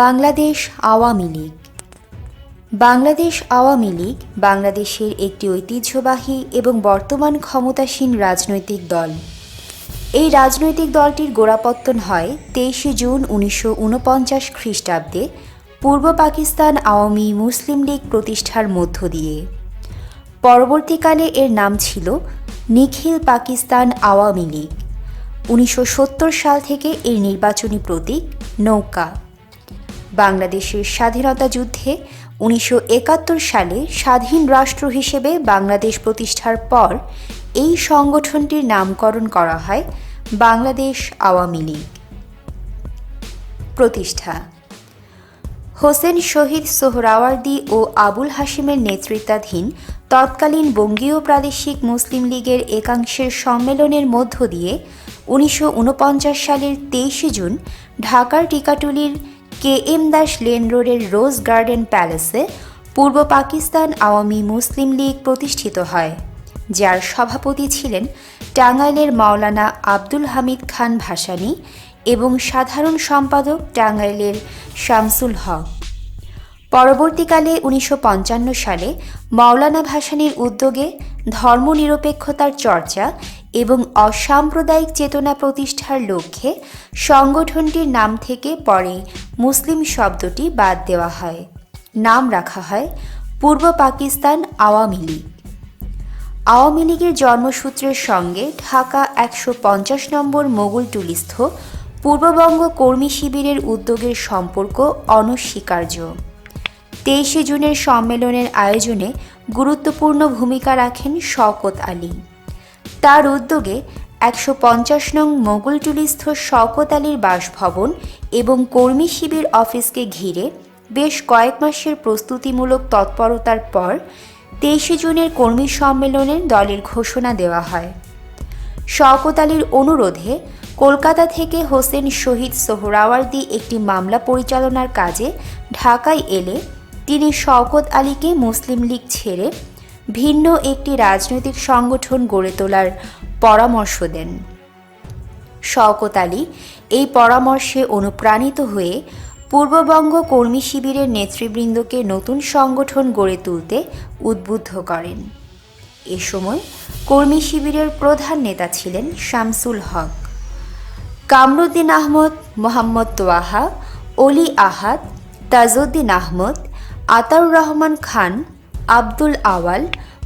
বাংলাদেশ আওয়ামী লীগ। বাংলাদেশ আওয়ামী লীগ বাংলাদেশের একটি ঐতিহ্যবাহী এবং বর্তমান ক্ষমতাসীন রাজনৈতিক দল। এই রাজনৈতিক দলটির গোড়াপত্তন হয় তেইশে জুন উনিশশো উনপঞ্চাশ খ্রিস্টাব্দে পূর্ব পাকিস্তান আওয়ামী মুসলিম লীগ প্রতিষ্ঠার মধ্য দিয়ে। পরবর্তীকালে এর নাম ছিল নিখিল পাকিস্তান আওয়ামী লীগ। উনিশশো সত্তর সাল থেকে এর নির্বাচনী প্রতীক নৌকা। বাংলাদেশের স্বাধীনতা যুদ্ধে উনিশশো একাত্তর সালে স্বাধীন রাষ্ট্র হিসেবে বাংলাদেশ প্রতিষ্ঠার পর এই সংগঠনটির নামকরণ করা হয় বাংলাদেশ আওয়ামী লীগ। প্রতিষ্ঠা। হোসেন শহীদ সোহরাওয়ার্দী ও আবুল হাশিমের নেতৃত্বাধীন তৎকালীন বঙ্গীয় প্রাদেশিক মুসলিম লীগের একাংশের সম্মেলনের মধ্য দিয়ে উনিশশো ঊনপঞ্চাশ সালের তেইশে জুন ঢাকার টিকাটুলির K M Das lane road Rose Garden প্যালেসে পূর্ব পাকিস্তান আওয়ামী মুসলিম লীগ প্রতিষ্ঠিত হয়, যার সভাপতি ছিলেন টাঙ্গাইলের মাওলানা আব্দুল হামিদ খান ভাসানী এবং সাধারণ সম্পাদক টাঙ্গাইলের শামসুল হক। পরবর্তীকালে উনিশশো পঞ্চান্ন সালে মাওলানা ভাসানীর উদ্যোগে ধর্মনিরপেক্ষতার চর্চা এবং অসাম্প্রদায়িক চেতনা প্রতিষ্ঠার লক্ষ্যে সংগঠনটির নাম থেকে পরে মুসলিম শব্দটি বাদ দেওয়া হয়। নাম রাখা হয় পূর্ব পাকিস্তান আওয়ামী লীগ। আওয়ামী লীগের জন্মসূত্রের সঙ্গে ঢাকা একশো পঞ্চাশ নম্বর মোগলটুলিস্থ পূর্ববঙ্গ কর্মী শিবিরের উদ্যোগের সম্পর্ক অনস্বীকার্য। তেইশে জুনের সম্মেলনের আয়োজনে গুরুত্বপূর্ণ ভূমিকা রাখেন শওকত আলী। তার উদ্যোগে একশো পঞ্চাশ নং মোগলটুলিস্থ শওকত আলীর বাসভবন এবং কর্মী শিবির অফিসকে ঘিরে বেশ কয়েক মাসের প্রস্তুতিমূলক তৎপরতার পর তেইশে জুনের কর্মী সম্মেলনের দলের ঘোষণা দেওয়া হয়। শওকত আলীর অনুরোধে কলকাতা থেকে হোসেন শহীদ সোহরাওয়ার্দী একটি মামলা পরিচালনার কাজে ঢাকায় এলে তিনি শওকত আলীকে মুসলিম লীগ ছেড়ে ভিন্ন একটি রাজনৈতিক সংগঠন গড়ে তোলার পরামর্শ দেন। শওকত আলী এই পরামর্শে অনুপ্রাণিত হয়ে পূর্ববঙ্গ কর্মী শিবিরের নেতৃবৃন্দকে নতুন সংগঠন গড়ে তুলতে উদ্বুদ্ধ করেন। এ সময় কর্মী শিবিরের প্রধান নেতা ছিলেন শামসুল হক। কামরুদ্দিন আহমদ, মোহাম্মদ তোয়াহা, অলি আহাদ, তাজউদ্দিন আহমদ, আতাউর রহমান খান আব্দুল আওয়াল,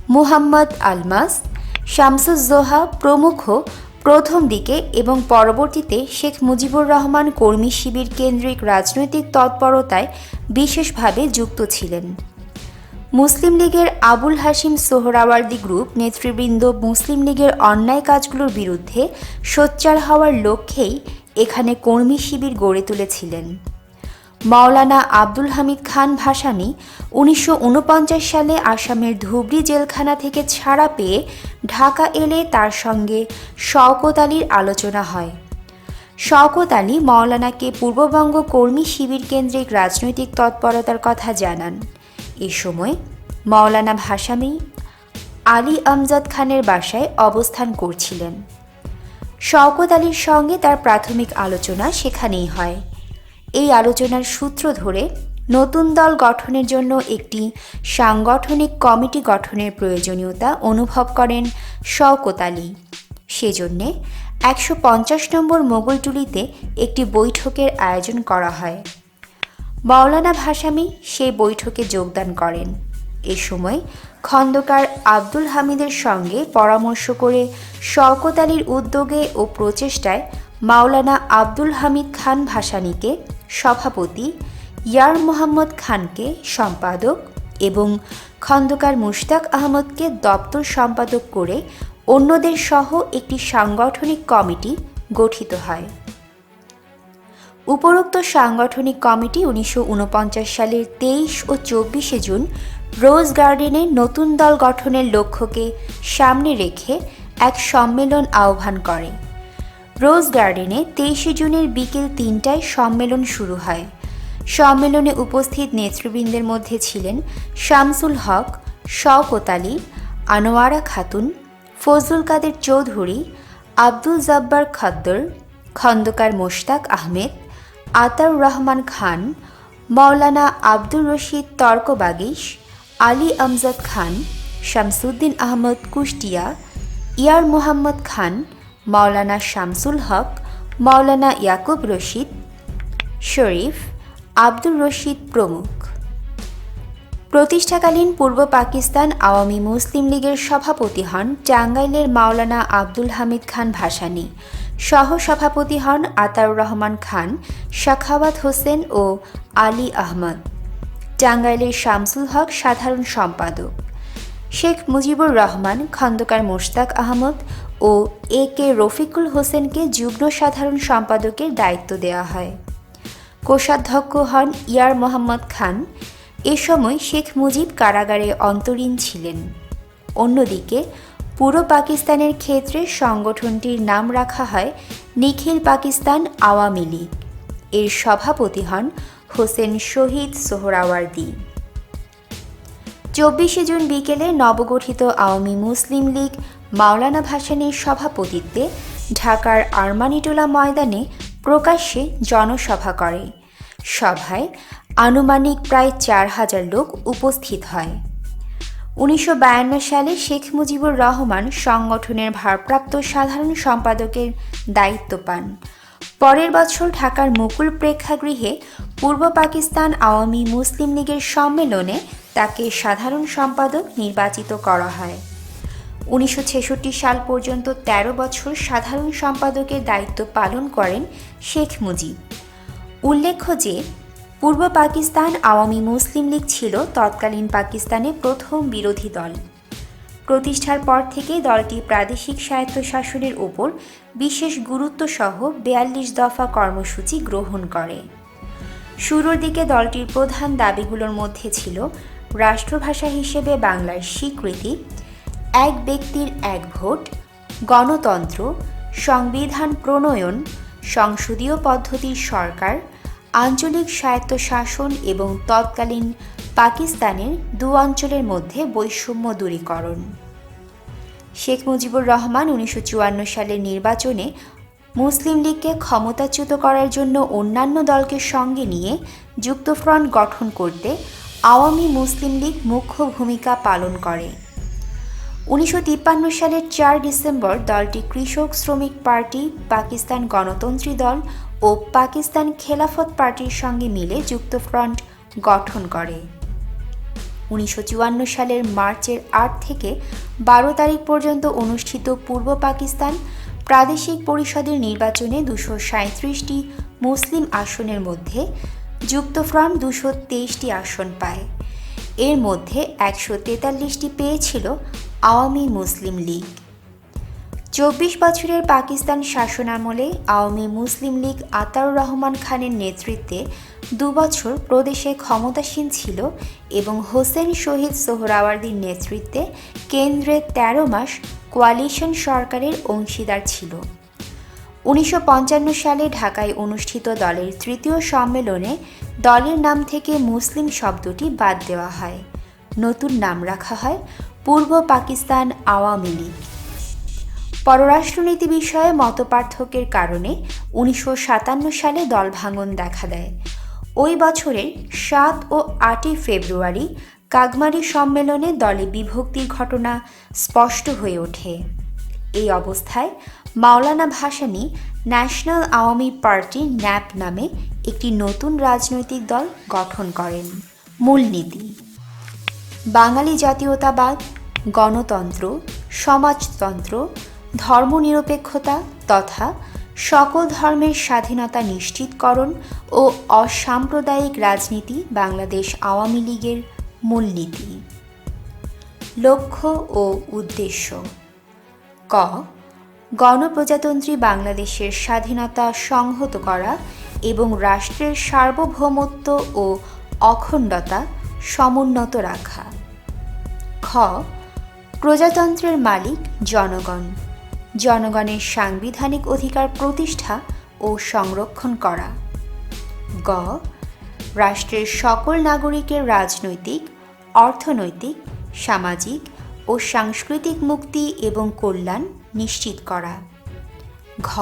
মুহাম্মদ আলমাস, শামসুজ্জোহা প্রমুখ প্রথম দিকে এবং পরবর্তীতে শেখ মুজিবুর রহমান কর্মী শিবির কেন্দ্রিক রাজনৈতিক তৎপরতায় বিশেষভাবে যুক্ত ছিলেন। মুসলিম লীগের আবুল হাশিম সোহরাওয়ার্দী গ্রুপ নেতৃবৃন্দ মুসলিম লীগের অন্যায় কাজগুলোর বিরুদ্ধে সোচ্চার হওয়ার লক্ষ্যেই এখানে কর্মী শিবির গড়ে তুলেছিলেন। মাওলানা আব্দুল হামিদ খান ভাসানী উনিশশো সালে আসামের ধুবড়ি জেলখানা থেকে ছাড়া পেয়ে ঢাকা এলে তার সঙ্গে শওকত আলীর আলোচনা হয়। শওকত আলী মাওলানাকে পূর্ববঙ্গ কর্মী শিবির কেন্দ্রিক রাজনৈতিক তৎপরতার কথা জানান। এ সময় মাওলানা ভাসানী আলী আমজাদ খানের বাসায় অবস্থান করছিলেন। শওকত আলীর সঙ্গে তার প্রাথমিক আলোচনা সেখানেই হয়। এই আলোচনার সূত্র ধরে নতুন দল গঠনের জন্য একটি সাংগঠনিক কমিটি গঠনের প্রয়োজনীয়তা অনুভব করেন শওকত আলী। সেজন্যে একশো পঞ্চাশ নম্বর মোগলটুলিতে একটি বৈঠকের আয়োজন করা হয়। মাওলানা ভাসামি সেই বৈঠকে যোগদান করেন। এ সময় খন্দকার আব্দুল হামিদের সঙ্গে পরামর্শ করে শওকত আলীর উদ্যোগে ও প্রচেষ্টায় মাওলানা আব্দুল হামিদ খান ভাসানীকে সভাপতি ইয়ার মোহাম্মদ খানকে সম্পাদক এবং খন্দকার মুশতাক আহমদকে দপ্তর সম্পাদক করে অন্যদের সহ একটি সাংগঠনিক কমিটি গঠিত হয়। উপরোক্ত সাংগঠনিক কমিটি উনিশশো ঊনপঞ্চাশ সালের তেইশ ও চব্বিশে জুন রোজ গার্ডেনে নতুন দল গঠনের লক্ষ্যকে সামনে রেখে এক সম্মেলন আহ্বান করে। রোজ গার্ডেনে তেইশে জুনের বিকেল তিনটায় সম্মেলন শুরু হয়। সম্মেলনে উপস্থিত নেতৃবৃন্দের মধ্যে ছিলেন শামসুল হক, শওকত আলী, আনোয়ারা খাতুন, ফজলুল কাদের চৌধুরী, আব্দুল জব্বার খদ্দর, খন্দকার মোশতাক আহমেদ আতার রহমান খান, মাওলানা আব্দুর রশিদ তর্কবাগিস আলী আমজাদ খান, শামসুদ্দিন আহমদ কুষ্টিয়া ইয়ার মোহাম্মদ খান মাওলানা শামসুল হক, মাওলানা ইয়াকুব রশিদ, শরীফ আব্দুর রশিদ প্রমুখ। প্রতিষ্ঠাকালীন পূর্ব পাকিস্তান আওয়ামী মুসলিম লীগের সভাপতি হন টাঙ্গাইলের মাওলানা আব্দুল হামিদ খান ভাসানী। সহ সভাপতি হন আতাউর রহমান খান, শাখাওয়াত হোসেন ও আলী আহমদ। টাঙ্গাইলের শামসুল হক সাধারণ সম্পাদক। শেখ মুজিবুর রহমান, খন্দকার মোশতাক আহমদ ও এ কে রফিকুল হোসেনকে যুগ্ম সাধারণ সম্পাদকের দায়িত্ব দেওয়া হয়। কোষাধ্যক্ষ হন ইয়ার মোহাম্মদ খান। এ সময় শেখ মুজিব কারাগারে অন্তরীণ ছিলেন। অন্যদিকে পুরো পাকিস্তানের ক্ষেত্রে সংগঠনটির নাম রাখা হয় নিখিল পাকিস্তান আওয়ামী লীগ। এর সভাপতি হন হোসেন শহীদ সোহরাওয়ার্দী। চব্বিশে জুন বিকেলে নবগঠিত আওয়ামী মুসলিম লীগ মাওলানা ভাসানীর সভাপতিত্বে ঢাকার আরমানিটোলা ময়দানে প্রকাশ্যে জনসভা করে। সভায় আনুমানিক প্রায় চার হাজার লোক উপস্থিত হয়। উনিশশো বায়ান্ন সালে শেখ মুজিবুর রহমান সংগঠনের ভারপ্রাপ্ত সাধারণ সম্পাদকের দায়িত্ব পান। পরের বছর ঢাকার মুকুল প্রেক্ষাগৃহে পূর্ব পাকিস্তান আওয়ামী মুসলিম লীগের সম্মেলনে তাকে সাধারণ সম্পাদক নির্বাচিত করা হয়। উনিশশো ছেষট্টি সাল পর্যন্ত ১৩ বছর সাধারণ সম্পাদকের দায়িত্ব পালন করেন শেখ মুজিব। উল্লেখ্য যে, পূর্ব পাকিস্তান আওয়ামী মুসলিম লীগ ছিল তৎকালীন পাকিস্তানে প্রথম বিরোধী দল। প্রতিষ্ঠার পর থেকে দলটি প্রাদেশিক স্বায়ত্তশাসনের ওপর বিশেষ গুরুত্বসহ বেয়াল্লিশ দফা কর্মসূচি গ্রহণ করে। শুরুর দিকে দলটির প্রধান দাবিগুলোর মধ্যে ছিল রাষ্ট্রভাষা হিসেবে বাংলার স্বীকৃতি, এক ব্যক্তির এক ভোট, গণতন্ত্র, সংবিধান প্রণয়ন, সংসদীয় পদ্ধতির সরকার, আঞ্চলিক স্বায়ত্তশাসন এবং তৎকালীন পাকিস্তানের দু অঞ্চলের মধ্যে বৈষম্য দূরীকরণ। শেখ মুজিবুর রহমান উনিশশো চুয়ান্ন সালের নির্বাচনে মুসলিম লীগকে ক্ষমতাচ্যুত করার জন্য অন্যান্য দলকে সঙ্গে নিয়ে যুক্তফ্রন্ট গঠন করতে আওয়ামী মুসলিম লীগ মুখ্য ভূমিকা পালন করে। উনিশশো তিপ্পান্ন সালের চার ডিসেম্বর দলটি কৃষক শ্রমিক পার্টি, পাকিস্তান গণতন্ত্রী দল ও পাকিস্তান খেলাফত পার্টির সঙ্গে মিলে যুক্তফ্রন্ট গঠন করে। উনিশশো চুয়ান্ন সালের মার্চের আট থেকে বারো তারিখ পর্যন্ত অনুষ্ঠিত পূর্ব পাকিস্তান প্রাদেশিক পরিষদের নির্বাচনে দুশো সাঁত্রিশটি মুসলিম আসনের মধ্যে যুক্তফ্রন্ট দুশো তেইশটি আসন পায়। এর মধ্যে একশো তেতাল্লিশটি পেয়েছিল আওয়ামী মুসলিম লীগ। চব্বিশ বছরের পাকিস্তান শাসনামলে আওয়ামী মুসলিম লীগ আতাউর রহমান খানের নেতৃত্বে দুবছর প্রদেশে ক্ষমতাসীন ছিল এবং হোসেন শহীদ সোহরাওয়ার্দীর নেতৃত্বে কেন্দ্রে ১৩ মাস কোয়ালিশন সরকারের অংশীদার ছিল। উনিশশো পঞ্চান্ন সালে ঢাকায় অনুষ্ঠিত দলের তৃতীয় সম্মেলনে দলের নাম থেকে মুসলিম শব্দটি বাদ দেওয়া হয়। নতুন নাম রাখা হয় পূর্ব পাকিস্তান আওয়ামী লীগ। পররাষ্ট্রনীতি বিষয়ে মতপার্থক্যের কারণে উনিশশো সাতান্ন সালে দল ভাঙন দেখা দেয়। ওই বছরের সাত ও আটই ফেব্রুয়ারি কাগমারি সম্মেলনে দলে বিভক্তির ঘটনা স্পষ্ট হয়ে ওঠে। এই অবস্থায় Maulana Bhasani national Awami party NAP নামে একটি নতুন রাজনৈতিক দল গঠন করেন। মূলনীতি বাঙালি জাতীয়তাবাদ, গণতন্ত্র, সমাজতন্ত্র, ধর্মনিরপেক্ষতা তথা সকল ধর্মের স্বাধীনতা নিশ্চিতকরণ ও অসাম্প্রদায়িক রাজনীতি বাংলাদেশ আওয়ামী লীগের মূলনীতি লক্ষ্য ও উদ্দেশ্য। ক গণপ্রজাতন্ত্রী বাংলাদেশের স্বাধীনতা সংহত করা এবং রাষ্ট্রের সার্বভৌমত্ব ও অখণ্ডতা সমুন্নত রাখা। খ. প্রজাতন্ত্রের মালিক জনগণ। জনগণের সাংবিধানিক অধিকার প্রতিষ্ঠা ও সংরক্ষণ করা। গ. রাষ্ট্রের সকল নাগরিকের রাজনৈতিক, অর্থনৈতিক, সামাজিক ও সাংস্কৃতিক মুক্তি এবং কল্যাণ নিশ্চিত করা। ঘ,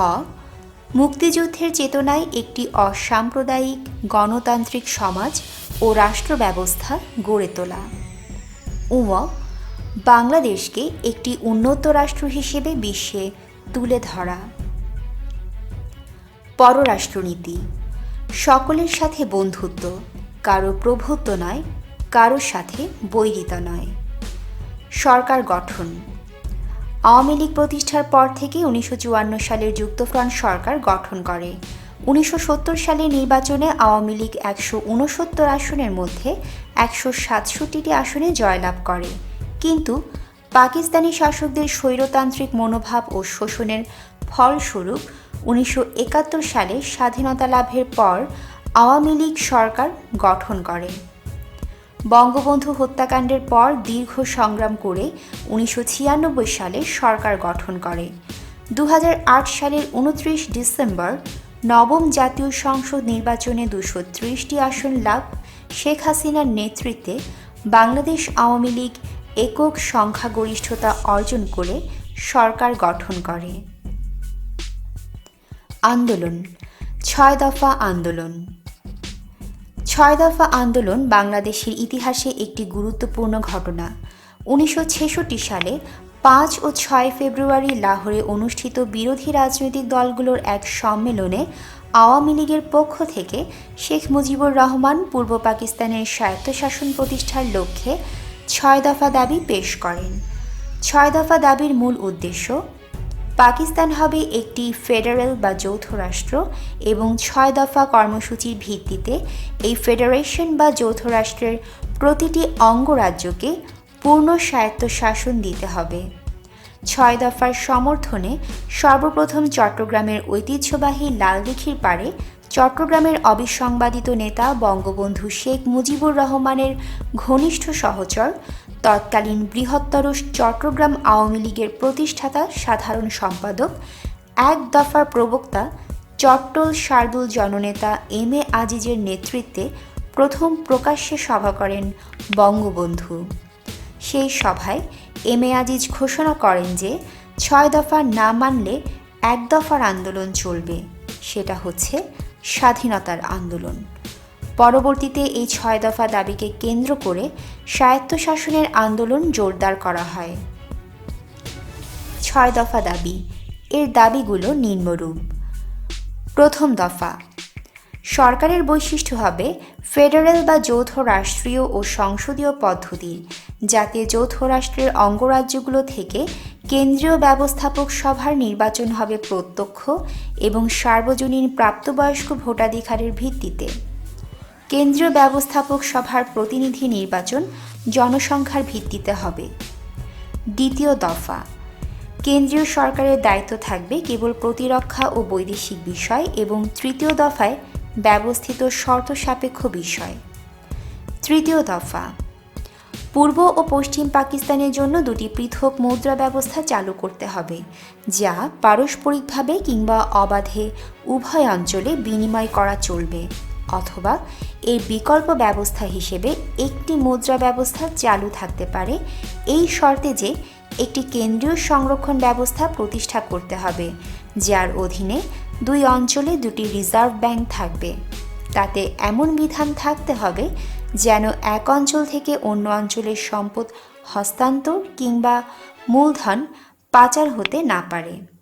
মুক্তিযুদ্ধের চেতনায় একটি অসাম্প্রদায়িক গণতান্ত্রিক সমাজ ও রাষ্ট্র ব্যবস্থা গড়ে তোলা। উম বাংলাদেশকে একটি উন্নত রাষ্ট্র হিসেবে বিশ্বে তুলে ধরা। পররাষ্ট্রনীতি, সকলের সাথে বন্ধুত্ব, কারও প্রভুত্ব নয় কারোর সাথে বৈরিতা নয়। সরকার গঠন আওয়ামী লীগ প্রতিষ্ঠার পর থেকে উনিশশো সালের যুক্তফ্রন্ট সরকার গঠন করে। উনিশশো সত্তর সালের নির্বাচনে আওয়ামী লীগ একশো উনসত্তর আসনের মধ্যে একশো সাতষট্টিটি আসনে জয়লাভ করে। কিন্তু পাকিস্তানি শাসকদের স্বৈরতান্ত্রিক মনোভাব ও শোষণের ফলস্বরূপ উনিশশো একাত্তর সালে স্বাধীনতা লাভের পর আওয়ামী লীগ সরকার গঠন করে। বঙ্গবন্ধু হত্যাকাণ্ডের পর দীর্ঘ সংগ্রাম করে উনিশশো ছিয়ানব্বই সালে সরকার গঠন করে। দু হাজার আট সালের উনত্রিশ ডিসেম্বর নবম জাতীয় সংসদ নির্বাচনে দুশো ত্রিশটি আসন লাভ শেখ হাসিনার নেতৃত্বে বাংলাদেশ আওয়ামী লীগ একক সংখ্যাগরিষ্ঠতা অর্জন করে সরকার গঠন করে। আন্দোলন, ছয় দফা আন্দোলন। ছয় দফা আন্দোলন বাংলাদেশের ইতিহাসে একটি গুরুত্বপূর্ণ ঘটনা। উনিশশো ছেষট্টি সালে পাঁচ ও ছয় ফেব্রুয়ারি লাহোরে অনুষ্ঠিত বিরোধী রাজনৈতিক দলগুলোর এক সম্মেলনে আওয়ামী লীগের পক্ষ থেকে শেখ মুজিবুর রহমান পূর্ব পাকিস্তানের স্বায়ত্তশাসন প্রতিষ্ঠার লক্ষ্যে ছয় দফা দাবি পেশ করেন। ছয় দফা দাবির মূল উদ্দেশ্য পাকিস্তান হবে একটি ফেডারেল বা যৌথ রাষ্ট্র এবং ছয় দফা কর্মসূচির ভিত্তিতে এই ফেডারেশন বা যৌথ রাষ্ট্রের প্রতিটি অঙ্গরাজ্যকে পূর্ণ স্বায়ত্তশাসন দিতে হবে। ছয় দফার সমর্থনে সর্বপ্রথম চট্টগ্রামের ঐতিহ্যবাহী লালদিঘির পাড়ে চট্টগ্রামের অবিসংবাদিত নেতা বঙ্গবন্ধু শেখ মুজিবুর রহমানের ঘনিষ্ঠ সহচর, তৎকালীন বৃহত্তর চট্টগ্রাম আওয়ামী লীগের প্রতিষ্ঠাতা, সাধারণ সম্পাদক, এক দফার প্রবক্তা, চট্টল শার্দুল জননেতা এম এ আজিজের নেতৃত্বে প্রথম প্রকাশ্যে সভা করেন বঙ্গবন্ধু। সেই সভায় এম এ আজিজ ঘোষণা করেন যে, ছয় দফা না মানলে এক দফার আন্দোলন চলবে। সেটা হচ্ছে স্বাধীনতার আন্দোলন। পরবর্তীতে এই ছয় দফা দাবিকে কেন্দ্র করে স্বায়ত্তশাসনের আন্দোলন জোরদার করা হয়। ছয় দফা দাবি, এর দাবিগুলো নিম্নরূপ। প্রথম দফা, সরকারের বৈশিষ্ট্য হবে ফেডারেল বা যৌথ রাষ্ট্রীয় ও সংসদীয় পদ্ধতির, যাতে যৌথ রাষ্ট্রের অঙ্গরাজ্যগুলো থেকে কেন্দ্রীয় ব্যবস্থাপক সভার নির্বাচন হবে প্রত্যক্ষ এবং সার্বজনীন প্রাপ্তবয়স্ক ভোটাধিকারের ভিত্তিতে। কেন্দ্রীয় ব্যবস্থাপক সভার প্রতিনিধি নির্বাচন জনসংখ্যার ভিত্তিতে হবে। দ্বিতীয় দফা। কেন্দ্রীয় সরকারের দায়িত্ব থাকবে কেবল প্রতিরক্ষা ও বৈদেশিক বিষয় এবং তৃতীয় দফায় ব্যবস্থিত শর্ত সাপেক্ষ বিষয়। তৃতীয় দফা। পূর্ব ও পশ্চিম পাকিস্তানের জন্য দুটি পৃথক মুদ্রা ব্যবস্থা চালু করতে হবে, যা পারস্পরিকভাবে কিংবা অবাধে উভয় অঞ্চলে বিনিময় করা চলবে, অথবা এর বিকল্প ব্যবস্থা হিসেবে একটি মুদ্রা ব্যবস্থা চালু থাকতে পারে, এই শর্তে যে একটি কেন্দ্রীয় সংরক্ষণ ব্যবস্থা প্রতিষ্ঠা করতে হবে, যার অধীনে দুই অঞ্চলে দুটি রিজার্ভ ব্যাংক থাকবে। তাতে এমন বিধান থাকতে হবে যেন এক অঞ্চল থেকে অন্য অঞ্চলের সম্পদ হস্তান্তর কিংবা মূলধন পাচার হতে না পারে।